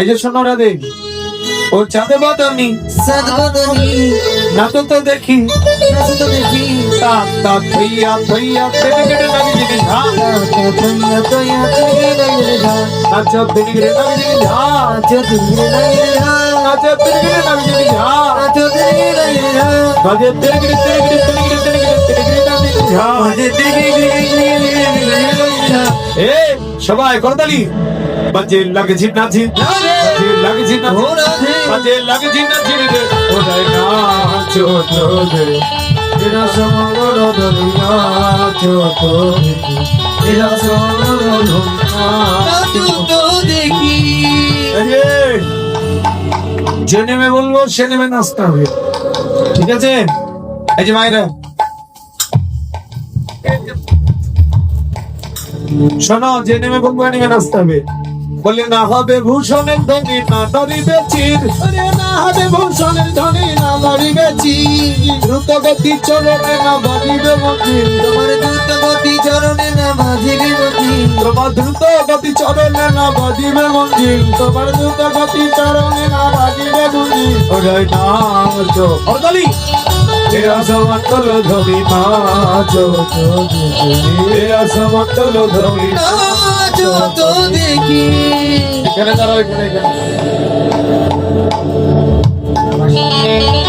এই যে শোনো রাধে ও চাঁদে বাদামি না তো তো দেখি নাচে তো দেখি তা তা থইয়া থইয়া তেনে কেটে নামি জিনি ঝা তোয়া তোয়া তুই রে গা নাচ তেনে কেটে নামি জিনি ঝা নাচো তুই রে রে গা নাচ তেনে কেটে নামি জিনি ঝা নাচো তুই রে রে গা বাজে তেনে কেটে তেনে কেটে তেনে কেটে তেনে কেটে তেনে কেটে নামি জিনি ঝা বাজে দিগি দিগি দিগি দিগি এ সবাই করতালি বাজে লাগছি নাচি বাজে লাগছি নাচি বাজে লাগছি নাচি রে ওরে নাচো তো রে। তেরা সমগর দরিয়া চোতো তেরা সমগর দরিয়া দেখি। যে নেমে বলব সে নেমে নাচতে হবে। ঠিক আছে? এই যে মায়েরা। শোনো যে নেমে বলব নেমে নাচতে হবে। বলে না হবে ভূষণের ধনী না ধরিবে চির। না হবে ভূষণের ধনে না লড়িবে চি দ্রুত গতি চরণে না বাজিবে মন্দির তোমার দ্রুত গতি চরণে না বাজিবে গতি তোমার দ্রুত গতি চরণে না বাজিবে মন্দির তোমার দ্রুত গতি চরণে না বাজিবে মন্দির ওরে নাচো অর্দালি তেরা সমন্তল ধরি নাচো তেরা সমন্তল ধরি চোতো দেখি। এখানে দাঁড়াও এখানে এখানে।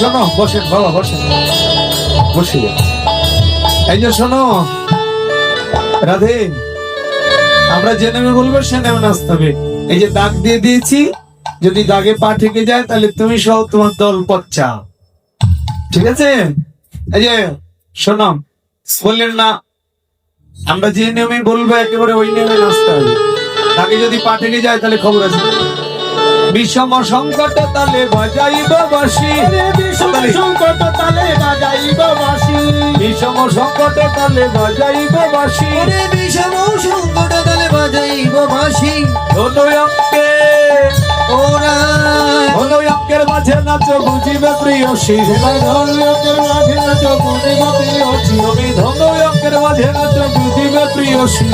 শোনো বসেন বাবা বসেন বসে। এই যে শোনো, রাধে, আমরা যে নেমে বলব সে নেমে নাচতে হবে। এই যে দাগ দিয়ে দিয়েছি, যদি দাগে পা ঠেকে যায়, তাহলে তুমি সহ তোমার দল পচ্চা ঠিক আছে? এই যে, শোনো বললেন না, আমরা যে নেমে বলব, একেবারে ওই নেমে নাচতে হবে। দাগে যদি পা ঠেকে যায়, তাহলে খবর আছে। বিষম সংকট তালে বাজাইব বাসি। তালে- সংকট তালে বাজাইব বাসি। বিষম সংকট তালে বাজাইব বাসি। বিষম সংকট তালে বাজাইব বাসি। ধনয়ঙ্কে ওরা ধনয়ঙ্কের মাঝে নাচ বুঝিবে প্রিয়সী ধনয়ঙ্কের মাঝে নাচ বুঝিবে প্রিয়সী আমি ধনয়ঙ্কের মাঝে নাচ প্রিয়সী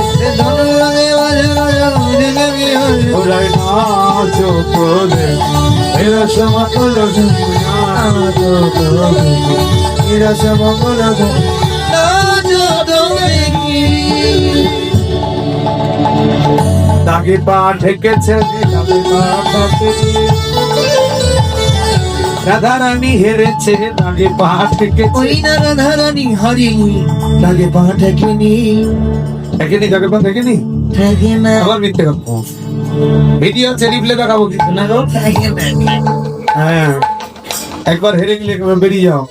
ওরাই নাচ তোলে এরা সমাতল এরা দেখি দাগে পা ঠেকেছে দাগে পা ঠেকেছে রাধা রানী হেরেছে দাগে পা না। রাধারানী হরিণী লাগে পা ঠেকেনি দেখেনি পা দেখেনি? আবার মিথ্যে কথা। ভিডিও আছে রিপ্লে দেখাবো কিন্তু না গো হ্যাঁ। একবার হেরে গেলে বেরিয়ে যাও।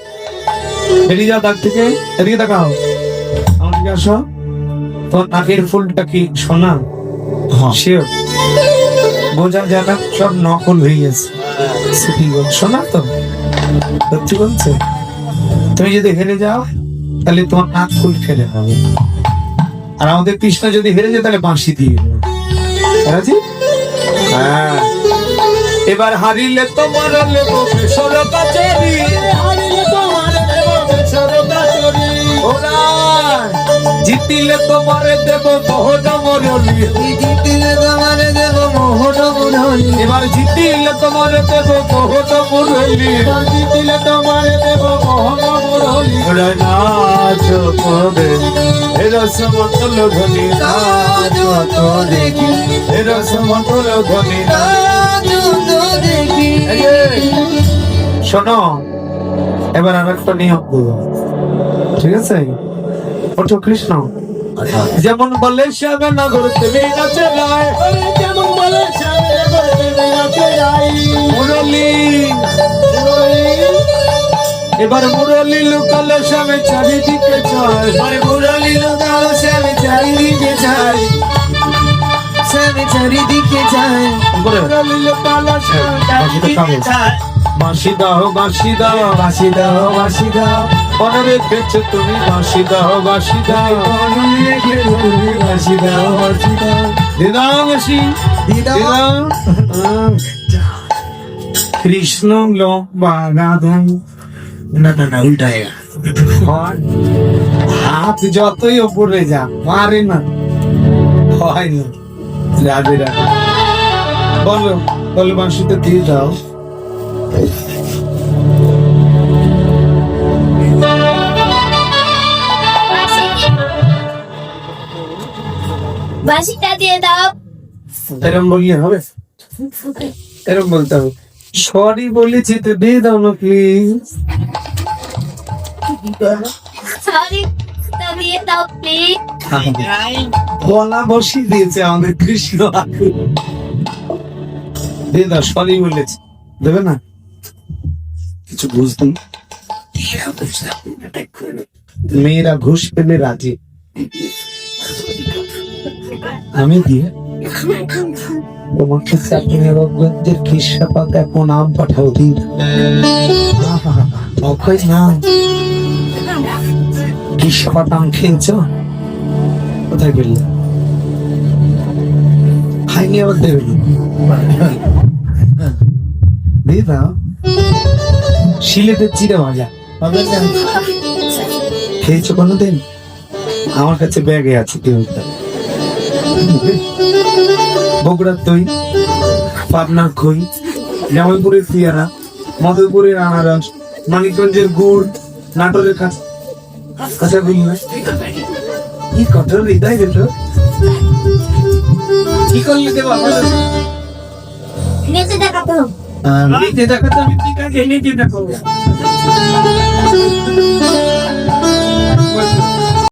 বেরিয়ে যাও দাগ থেকে এদিকে দেখাও। আমার দিকে আসো। তোমার নাকের ফুলটা কি সোনা? শিওর বোঝা যায় না সব নকল হয়ে গেছে। সিটি গোল সোনা তো? সত্যি বলছে? তুমি যদি হেরে যাও তাহলে তোমার নাক ফুল ফেলে হবে। আর আমাদের কৃষ্ণ যদি হেরে যায় তাহলে বাঁশি দিয়ে রাজি? হ্যাঁ। এবার হারিলে তোমার লেব বেসর কাচরি হারিলে তোমার লেব বেসর কাচরি ওরা জিতিলে তোমার দেব বহু মরলি। জিতিলে তোমারে মুরলি এবার জিতিলে তোমার দেব মুরলি জিতিলে তোমার দেব মুরলি ওরে নাচো এ রস মন্ডল ধ্বনি নাচো তো দেখি। এ রস মন্ডল ধ্বনি। নাচো তো দেখি। শোনো এবার আর একটা নিয়ম ঠিক আছে? ওঠো কৃষ্ণ। যেমন বলে শ্যামে নগর তুমি নাচে যেমন বলে মুরলি। এবার মুরলি লুকালে শ্যামে চারিদিকে চায় মুরলি লোকাল শ্যামে চারিদিকে যাই শ্যামে চারিদিকে করে। মুরলি লোকাল শ্যামে চারিদিকে বাঁশি দাও বাঁশি দাও বাসি দাও দাও মনে রেখেছো তুমি বাঁশি দাও বাঁশি দাও। মনে দাও দাও কৃষ্ণ লম্বা রাধা না না না। উল্টায় হাত যতই ওপরে যা, পারে না। হয় না। রাধে রাধে। বলো বলো বাঁশিতে দিয়ে দাও? বাসিটা দিয়ে দাও। এরম বললে হবে? এরম বলতে হবে। সরি বলেছি তো দিয়ে দাও না প্লিজ সরি তো দিয়ে দাও প্লিজ গলা বসিয়ে দিয়েছে আমাদের কৃষ্ণ। দিয়ে দাও সরি বলেছি দেবে না? কিছু বুঝতাম মেয়েরা ঘুষ পেলে রাজি। আমি দিয়ে তোমাকে চাকরি রোগের খিসা পাতা প্রণাম পাঠাও দিন অক্ষয়, না। খিসা পাতাম খেয়েছ? কোথায় গেলে খাইনি আবার দেবে দিয়ে দাও সিলেটের চিড়ে ভাজা। খেয়েছো কোনোদিন? আমার কাছে ব্যাগে আছে, কেউ বগুড়ার দই পাবনার খই জামালপুরের পিয়ারা মধুপুরের আনারস মানিকগঞ্জের গুড় নাটোরের কাঁচা কাঁচা গুল্লা কি কঠোর হৃদয় রে তোর? কি করলি দেবা? দেখাতো নিজে আমি কি কাজে নিজে দেখো